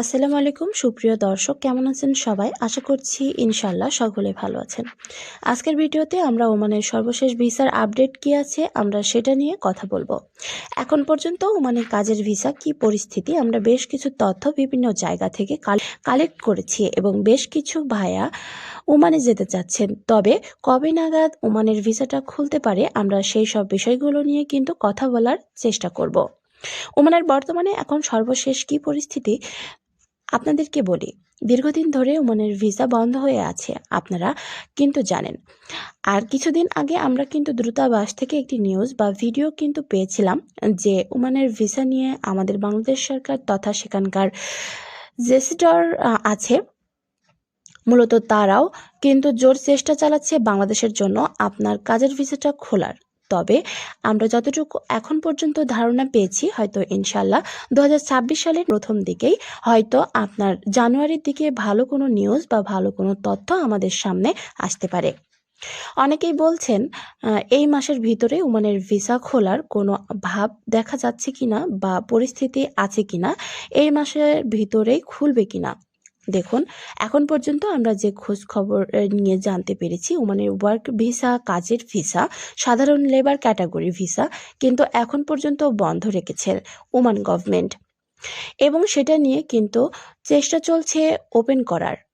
আসসালামু আলাইকুম, সুপ্রিয় দর্শক, কেমন আছেন সবাই? আশা করছি ইনশাল্লাহ সকলে ভালো আছেন। আজকের ভিডিওতে আমরা ওমানের সর্বশেষ ভিসার আপডেট কি আছে, আমরা সেটা নিয়ে কথা বলব। এখন পর্যন্ত ওমানের কাজের ভিসা কি পরিস্থিতি, আমরা বেশ কিছু তথ্য বিভিন্ন জায়গা থেকে কালেক্ট করেছি এবং বেশ কিছু ভাইয়া ওমানে যেতে চাচ্ছেন। তবে কবে নাগাদ ওমানের ভিসাটা খুলতে পারে, আমরা সেই সব বিষয়গুলো নিয়ে কিন্তু কথা বলার চেষ্টা করব। ওমানের বর্তমানে এখন সর্বশেষ কি পরিস্থিতি আপনাদেরকে বলি, দীর্ঘদিন ধরে ওমানের ভিসা বন্ধ হয়ে আছে, আপনারা কিন্তু জানেন। আর কিছুদিন আগে আমরা কিন্তু দ্রুতাবাস থেকে একটি নিউজ বা ভিডিও কিন্তু পেয়েছিলাম যে ওমানের ভিসা নিয়ে আমাদের বাংলাদেশ সরকার তথা সেখানকার জেসিডর আছে। মূলত তারাও কিন্তু জোর চেষ্টা চালাচ্ছে বাংলাদেশের জন্য আপনার কাজের ভিসাটা খোলার। তবে আমরা যতটুকু এখন পর্যন্ত ধারণা পেয়েছি, হয়তো ইনশাল্লাহ দু হাজার ছাব্বিশ সালের প্রথম দিকেই হয়তো আপনার জানুয়ারির দিকে ভালো কোনো নিউজ বা ভালো কোনো তথ্য আমাদের সামনে আসতে পারে। অনেকেই বলছেন এই মাসের ভিতরে ওমানের ভিসা খোলার কোনো ভাব দেখা যাচ্ছে কিনা বা পরিস্থিতি আছে কিনা, এই মাসের ভিতরেই খুলবে কিনা। দেখুন, এখন পর্যন্ত আমরা যে খোঁজ খবর নিয়ে জানতে পেরেছি, ওমানের ওয়ার্ক ভিসা, কাজের ভিসা, সাধারণ লেবার ক্যাটাগরি ভিসা, কিন্তু এখন পর্যন্ত বন্ধ রেখেছে ওমান গভর্নমেন্ট। এবং সেটা নিয়ে কিন্তু চেষ্টা চলছে ওপেন করার।